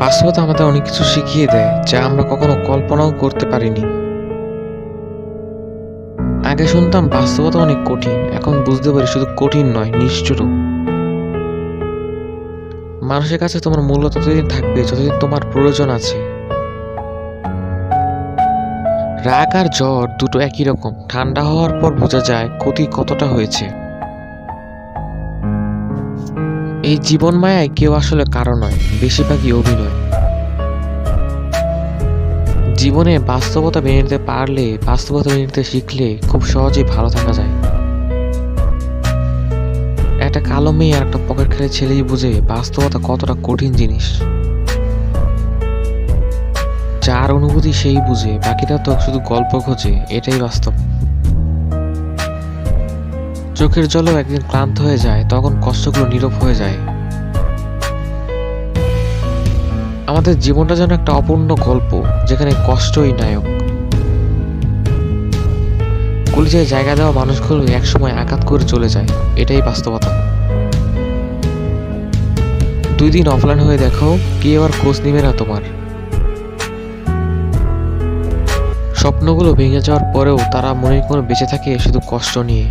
বাস্তবতা আমাদের অনেক কিছু শিখিয়ে দেয়, যা আমরা কখনো কল্পনাও করতে পারিনি। আগে শুনতাম বাস্তবতা অনেক কঠিন, এখন বুঝতে পারি শুধু কঠিন নয়, নিষ্ঠুর। মানুষের কাছে তোমার মূল্য ততদিন থাকবে যতদিন তোমার প্রয়োজন আছে। রাগ আর জ্বর দুটো একই রকম। ঠান্ডা হওয়ার পর বোঝা যায় ক্ষতি কতটা হয়েছে। এই জীবন মায়ায় কেউ আসলে কারও নয়, বেশিরভাগই অভিনয়। জীবনে বাস্তবতা মেনে নিতে পারলে, বাস্তবতা মেনে নিতে শিখলে খুব সহজেই ভালো থাকা যায়। একটা কালো মেয়ে আর একটা পকেট খেলে ছেলেই বুঝে বাস্তবতা কতটা কঠিন জিনিস। যার অনুভূতি সেই বুঝে, বাকিটা তো শুধু গল্প খোঁজে, এটাই বাস্তব। চোখের জলও একদিন ক্লান্ত হয়ে যায়, তখন কষ্টগুলো নীরব হয়ে যায়। আমাদের জীবনটা যেন একটা অপূর্ণ গল্প, যেখানে কষ্টই নায়ক। কলিজায় জায়গা দেওয়া মানুষগুলো একসময় আঘাত করে চলে যায়, এটাই বাস্তবতা। দুই দিন অফলাইন হয়ে দেখো, কি এবার খোঁজ নিবে না তোমার। স্বপ্নগুলো ভেঙে যাওয়ার পরেও তারা মনে কোনো বেঁচে থাকে শুধু কষ্ট নিয়ে।